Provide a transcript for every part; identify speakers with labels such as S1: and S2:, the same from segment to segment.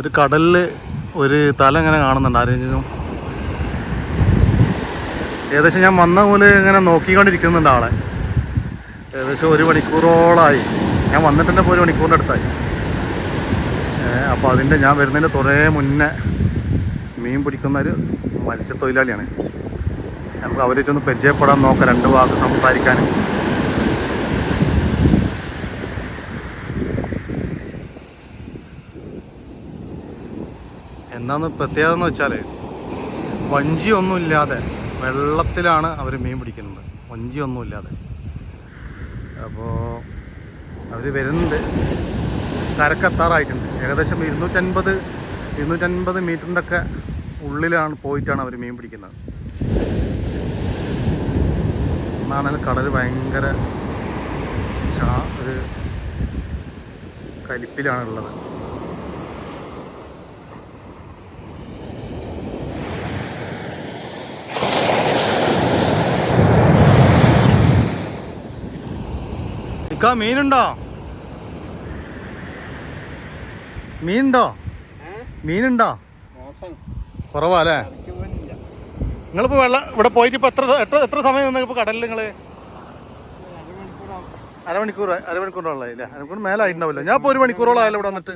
S1: ഒരു കടലിൽ ഒരു തല ഇങ്ങനെ കാണുന്നുണ്ട്. ആരെങ്കിലും ഏകദേശം ഞാൻ വന്ന പോലെ ഇങ്ങനെ നോക്കിക്കൊണ്ടിരിക്കുന്നുണ്ട് ആളെ. ഏകദേശം ഒരു മണിക്കൂറോളമായി ഞാൻ വന്നിട്ടുണ്ട് ഒരു മണിക്കൂറിന്റെ അടുത്തായി. അപ്പോൾ അതിന്റെ ഞാൻ വരുന്നതിന്റെ കുറേ മുന്നേ മീൻ പിടിക്കുന്ന ഒരു മത്സ്യത്തൊഴിലാളിയാണ്. നമുക്ക് അവരായിട്ടൊന്ന് പരിചയപ്പെടാൻ നോക്കാം രണ്ട് വാക്ക് സംസാരിക്കാൻ എന്താന്ന് പ്രത്യേകത എന്ന് വെച്ചാൽ വഞ്ചിയൊന്നുമില്ലാതെ വെള്ളത്തിലാണ് അവർ മീൻ പിടിക്കുന്നത്. വഞ്ചിയൊന്നുമില്ലാതെ. അപ്പോൾ അവർ വരുന്നുണ്ട്. കരക്കെത്താറായിട്ടുണ്ട്. ഏകദേശം ഇരുന്നൂറ്റൻപത് ഇരുന്നൂറ്റൻപത് മീറ്ററിന്റെ ഒക്കെ ഉള്ളിലാണ് പോയിട്ടാണ് അവർ മീൻ പിടിക്കുന്നത്. എന്നാണെങ്കിൽ കടൽ ഭയങ്കര ഒരു കലിപ്പിലാണ് ഇക്കാ മീനുണ്ടോ? മീനുണ്ടോ? മീനുണ്ടോ? കുറവാ അല്ലേ? നിങ്ങളിപ്പോൾ വെള്ളം ഇവിടെ പോയിട്ട് ഇപ്പൊ എത്ര എത്ര എത്ര സമയം നിന്ന് ഇപ്പോൾ കടലിൽ നിങ്ങൾ അരമണിക്കൂർ അരമണിക്കൂറോളായി അല്ലേ? അരമണിക്കൂർ മേലായിട്ടുണ്ടാവില്ല. ഞാൻ ഇപ്പോൾ ഒരു മണിക്കൂറോളം ആയല്ലോ ഇവിടെ വന്നിട്ട്?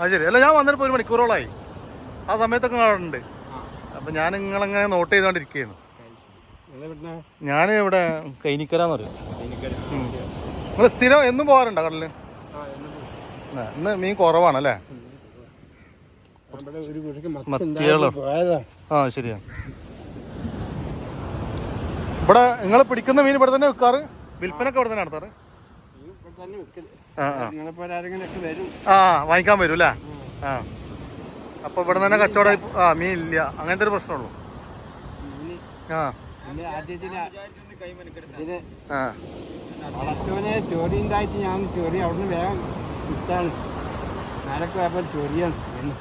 S1: അത് ശരി. അല്ല ഞാൻ വന്നിട്ട് ഒരു മണിക്കൂറോളായി. ആ സമയത്തൊക്കെ കാണുന്നുണ്ട് അപ്പം ഞാൻ നിങ്ങളങ്ങനെ നോട്ട് ചെയ്തുകൊണ്ടിരിക്കുകയായിരുന്നു ഞാൻ ഇവിടെ കൈനിക്കരാന്ന് പറയും. നിങ്ങൾ സ്ഥിരം എന്നും പോകാറുണ്ടോ കടലിൽ ഇന്ന് മീൻ കുറവാണല്ലേ? മത്തികളോ? ആ ശരിയാണ് ഇവിടെ നിങ്ങൾ പിടിക്കുന്ന മീൻ ഇവിടെ തന്നെ വെക്കാറ് വിൽപ്പനൊക്കെ ഇവിടെ തന്നെ നടത്താറ്? ആ വാങ്ങിക്കാൻ വരും അല്ലേ ആ. അപ്പൊ ഇവിടെ തന്നെ കച്ചവടം ആ മീൻ ഇല്ല. അങ്ങനത്തെ ഒരു പ്രശ്നമുള്ളൂ. ആ. ആ.
S2: വളർച്ചവനെ ചോറി ഉണ്ടായിട്ട് ഞാൻ ചോറി അവിടുന്ന് വേഗം വിട്ടാണ് നേരൊക്കെ പോയപ്പോൾ ചോറിയാണ്. എന്ന്.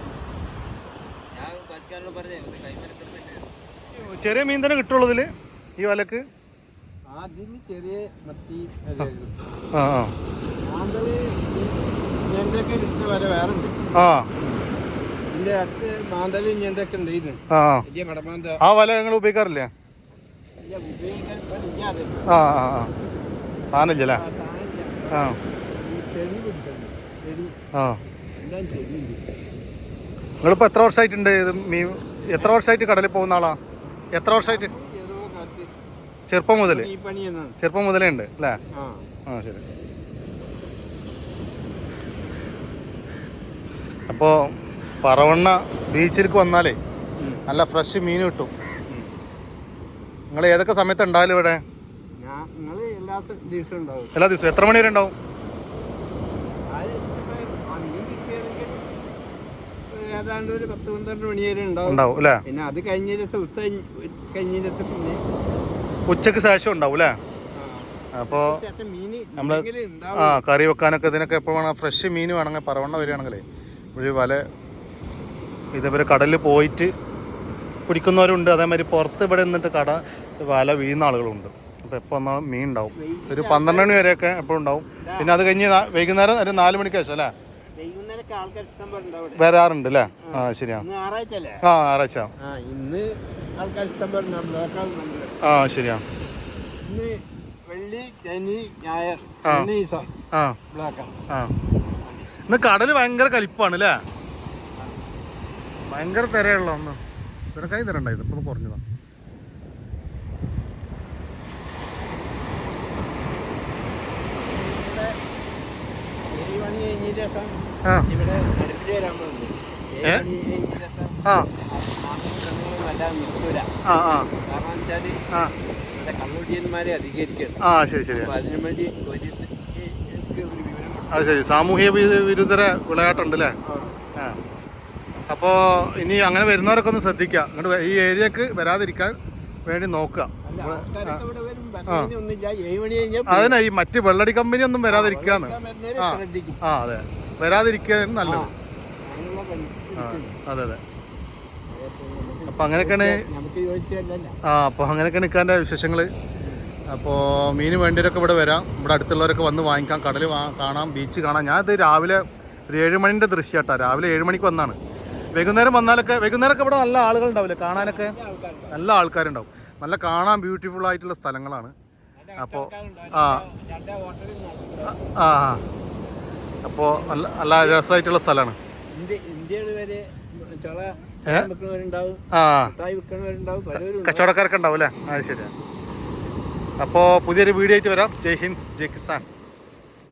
S1: ചെറിയ മീൻ തന്നെ കിട്ടുള്ളൂ ഇതിൽ ഈ വലക്ക്?
S2: ആദ്യം ചെറിയ മത്തി
S1: ആ.
S2: ഞണ്ടൊക്കെ കിട്ടുന്ന വരെ വേറെ ഉണ്ട്.
S1: ആ.
S2: ഇതിന്റെ അടുത്ത് മാന്തൽ ഞണ്ടൊക്കെ ഉണ്ടായിരുന്നു
S1: ആ
S2: വലിയ മടമാന്ത.
S1: ആ വല ഞങ്ങൾ ഉപയോഗിക്കാറില്ലേ?
S2: ആ ഉപയോഗിക്കാൻ.
S1: ആ ആ. ആ. സാധനം
S2: ആ.
S1: ആ നിങ്ങളിപ്പോൾ എത്ര വർഷമായിട്ടുണ്ട് ഇത് മീൻ? എത്ര വർഷമായിട്ട് കടലിൽ പോകുന്ന ആളാ? എത്ര വർഷമായിട്ട് ചെറുപ്പം മുതൽ ചെറുപ്പം മുതലേ ഉണ്ട് അല്ലേ?
S2: ആ.
S1: ശരി. അപ്പോ പറവണ്ണ ബീച്ചിലേക്ക് വന്നാലേ നല്ല ഫ്രഷ് മീൻ കിട്ടും. നിങ്ങൾ ഏതൊക്കെ സമയത്ത് ഉണ്ടായാലും ഇവിടെ?
S2: എല്ലാ ദിവസവും
S1: എത്ര മണി വരെ ഉണ്ടാവും?
S2: ഏതാണ്ട് ഒരു പത്ത് പന്ത്രണ്ട് മണി വരെ ഉണ്ടാവും.
S1: അല്ലേ?
S2: പിന്നെ അത് കഴിഞ്ഞ ദിവസം ഉച്ച കഴിഞ്ഞ ദിവസം പിന്നെ
S1: ഉച്ചയ്ക്ക് ശേഷം ഉണ്ടാവും അല്ലേ? അപ്പോൾ
S2: നമ്മൾ നമ്മൾ
S1: ആ കറി വെക്കാനൊക്കെ ഇതിനൊക്കെ എപ്പോൾ വേണം ഫ്രഷ് മീൻ വേണമെങ്കിൽ പറവണ്ണ വരികയാണെങ്കിലേ ഒരു വല ഇതേപോലെ കടലിൽ പോയിട്ട് പിടിക്കുന്നവരുണ്ട്. അതേമാതിരി പുറത്ത് ഇവിടെ നിന്നിട്ട് കട വല വീഴുന്ന ആളുകളുണ്ട്. അപ്പോൾ എപ്പോൾ വന്നാലും മീൻ ഉണ്ടാവും. ഒരു പന്ത്രണ്ട് മണി വരെയൊക്കെ എപ്പോഴും ഉണ്ടാവും. പിന്നെ അത് കഴിഞ്ഞ് വൈകുന്നേരം ഒരു നാല് മണിക്ക് ശേഷം അല്ലേ? വരാറുണ്ട് അല്ലേ? ആ. ശരിയാ.
S2: ഇന്ന് ഞായറാഴ്ച
S1: ആ ഞായറാഴ്ച.
S2: ആ ഇന്ന് ആൾക്കാർ ഇഷ്ടം പോലെ ഉണ്ടാവും. ബ്ലോക്കാൾ
S1: ആ ശരിയാ.
S2: ഇന്ന് വെള്ളി ശനി ഞായർ.
S1: ആ.
S2: ഇന്ന് ദിവസം
S1: ആ.
S2: ബ്ലോക്കാണ്
S1: ആ. ഇന്ന് കടൽ ഭയങ്കര കലിപ്പാണ് അല്ലേ? ഭയങ്കര തിരയുള്ള ഒന്ന്. തിരക്കായി തരണ്ടായിരുന്നു ഇപ്പൊ കുറഞ്ഞതാ
S2: ഏഴ് മണി കഴിഞ്ഞ ശേഷം
S1: ആ. ഏ? ആ. ആ ആ. ശരി ശരി. അത് ശരി. വിരുദ്ധര വിളയാട്ടുണ്ട് അല്ലേ അപ്പോൾ ഇനി അങ്ങനെ വരുന്നവരൊക്കെ ഒന്ന് ശ്രദ്ധിക്കുക. അങ്ങോട്ട് ഈ ഏരിയക്ക് വരാതിരിക്കാൻ വേണ്ടി നോക്കുക. അതിനാ ഈ മറ്റ് വെള്ളടി കമ്പനി ഒന്നും വരാതിരിക്കാന്ന്. ആ. അതെ. വരാതിരിക്കാൻ നല്ലത്. ആ. അതെ അതെ. അപ്പൊ അങ്ങനെയൊക്കെയാണ് ആ അപ്പൊ അങ്ങനെയൊക്കെ നിൽക്കാന്റെ വിശേഷങ്ങൾ അപ്പോൾ മീന് വേണ്ടിയവരൊക്കെ ഇവിടെ വരാം. ഇവിടെ അടുത്തുള്ളവരൊക്കെ വന്ന് വാങ്ങിക്കാം. കടൽ കാണാം ബീച്ച് കാണാം. ഞാനത് രാവിലെ ഒരു ഏഴ് മണിന്റെ ദൃശ്യം കേട്ടോ രാവിലെ ഏഴ് മണിക്ക് വന്നാണ്. വൈകുന്നേരം വന്നാലൊക്കെ വൈകുന്നേരമൊക്കെ ഇവിടെ നല്ല ആളുകൾ ഉണ്ടാവില്ലേ കാണാനൊക്കെ നല്ല ആൾക്കാരുണ്ടാവും. നല്ല കാണാൻ ബ്യൂട്ടിഫുൾ ആയിട്ടുള്ള സ്ഥലങ്ങളാണ്. അപ്പോൾ ആ. ആ. അപ്പോൾ നല്ല നല്ല രസമായിട്ടുള്ള സ്ഥലമാണ് ആ. കച്ചവടക്കാരൊക്കെ ഉണ്ടാവും. അല്ലേ? അത് ശരിയാണ് അപ്പോൾ പുതിയൊരു വീഡിയോ ആയിട്ട് വരാം. ജയ് ഹിന്ദ് ജയ് കിസാൻ.